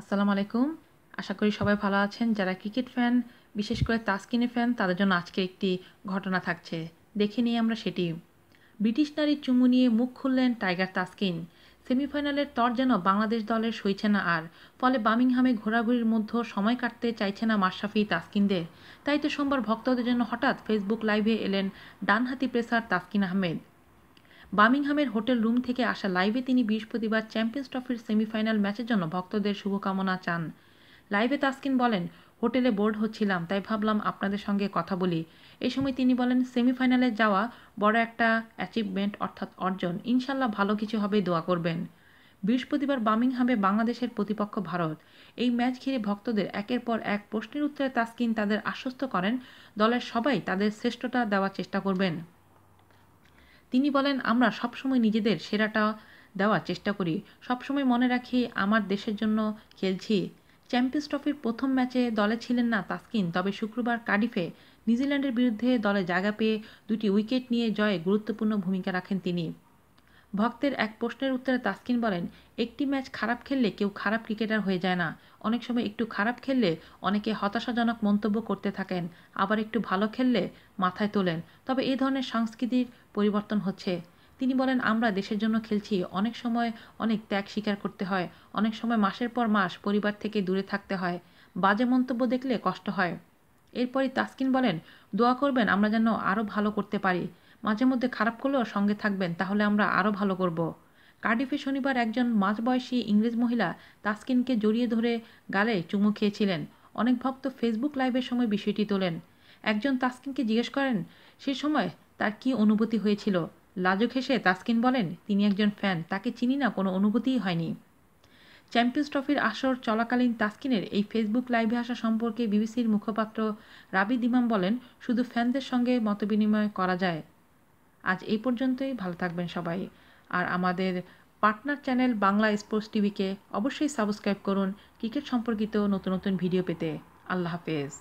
আসসালামু আলাইকুম। আশা করি সবাই ভালো আছেন। যারা ক্রিকেট ফ্যান, বিশেষ করে তাসকিনের ফ্যান, তাদের জন্য আজকে একটি ঘটনা থাকছে। দেখে নিই আমরা সেটি। ব্রিটিশ নারীর চুমু নিয়ে মুখ খুললেন টাইগার তাসকিন। সেমিফাইনালের তর যেন বাংলাদেশ দলের সইছে না আর, ফলে বামিংহামে ঘোরাঘুরির মধ্যে সময় কাটতে চাইছে না মাশরাফি তাসকিনদের। তাই তো সোমবার ভক্তদের জন্য হঠাৎ ফেসবুক লাইভে এলেন ডানহাতি প্রেসার তাসকিন আহমেদ। বার্মিংহামের হোটেল রুম থেকে আসা লাইভে তিনি বৃহস্পতিবার চ্যাম্পিয়ন্স ট্রফির সেমিফাইনাল ম্যাচের জন্য ভক্তদের শুভকামনা চান। লাইভে তাসকিন বলেন, হোটেলে বোর্ড হচ্ছিলাম, তাই ভাবলাম আপনাদের সঙ্গে কথা বলি। এই সময় তিনি বলেন, সেমিফাইনালে যাওয়া বড় একটা অ্যাচিভমেন্ট অর্থাৎ অর্জন। ইনশাল্লাহ ভালো কিছু হবে, দোয়া করবেন। বৃহস্পতিবার বার্মিংহামে বাংলাদেশের প্রতিপক্ষ ভারত। এই ম্যাচ ঘিরে ভক্তদের একের পর এক প্রশ্নের উত্তরে তাসকিন তাদের আশ্বস্ত করেন, দলের সবাই তাদের শ্রেষ্ঠতা দেওয়ার চেষ্টা করবেন। তিনি বলেন, আমরা সবসময় নিজেদের সেরাটা দেওয়ার চেষ্টা করি। সবসময় মনে রাখি আমার দেশের জন্য খেলছি। চ্যাম্পিয়ন্স ট্রফির প্রথম ম্যাচে দলে ছিলেন না তাসকিন। তবে শুক্রবার কার্ডিফে নিউজিল্যান্ডের বিরুদ্ধে দলে জায়গা পেয়ে দুটি উইকেট নিয়ে জয়ে গুরুত্বপূর্ণ ভূমিকা রাখেন তিনি। ভক্তের এক প্রশ্নের উত্তরে তাসকিন বলেন, একটি ম্যাচ খারাপ খেললে কেউ খারাপ ক্রিকেটার হয়ে যায় না। অনেক সময় একটু খারাপ খেললে অনেকে হতাশাজনক মন্তব্য করতে থাকেন, আবার একটু ভালো খেললে মাথায় তোলেন। তবে এই ধরনের সংস্কৃতির পরিবর্তন হচ্ছে। তিনি বলেন, আমরা দেশের জন্য খেলছি। অনেক সময় অনেক ত্যাগ স্বীকার করতে হয়। অনেক সময় মাসের পর মাস পরিবার থেকে দূরে থাকতে হয়। বাজে মন্তব্য দেখলে কষ্ট হয়। এরপরই তাসকিন বলেন, দোয়া করবেন, আমরা যেন আরও ভালো করতে পারি। মাঝে মধ্যে খারাপ করলেও সঙ্গে থাকবেন, তাহলে আমরা আরও ভালো করব। কার্ডিফে শনিবার একজন মাঝবয়সী ইংরেজ মহিলা তাসকিনকে জড়িয়ে ধরে গালে চুমু খেয়েছিলেন। অনেক ভক্ত ফেসবুক লাইভের সময় বিষয়টি তোলেন। একজন তাসকিনকে জিজ্ঞেস করেন, সে সময় তার কি অনুভূতি হয়েছিল? লাজুক হেসে তাসকিন বলেন, তিনি একজন ফ্যান, তাকে চিনি না, কোনো অনুভূতিই হয়নি। চ্যাম্পিয়ন্স ট্রফির আসর চলাকালীন তাসকিনের এই ফেসবুক লাইভে আসা সম্পর্কে বিবিসির মুখপাত্র রাবি দিমাম বলেন, শুধু ফ্যানদের সঙ্গে মতবিনিময় করা যায়। আজ এই পর্যন্তই, ভালো থাকবেন সবাই। আর আমাদের পার্টনার চ্যানেল বাংলা স্পোর্টস টিভিকে অবশ্যই সাবস্ক্রাইব করুন, ক্রিকেট সম্পর্কিত নতুন নতুন ভিডিও পেতে। আল্লাহ হাফেজ।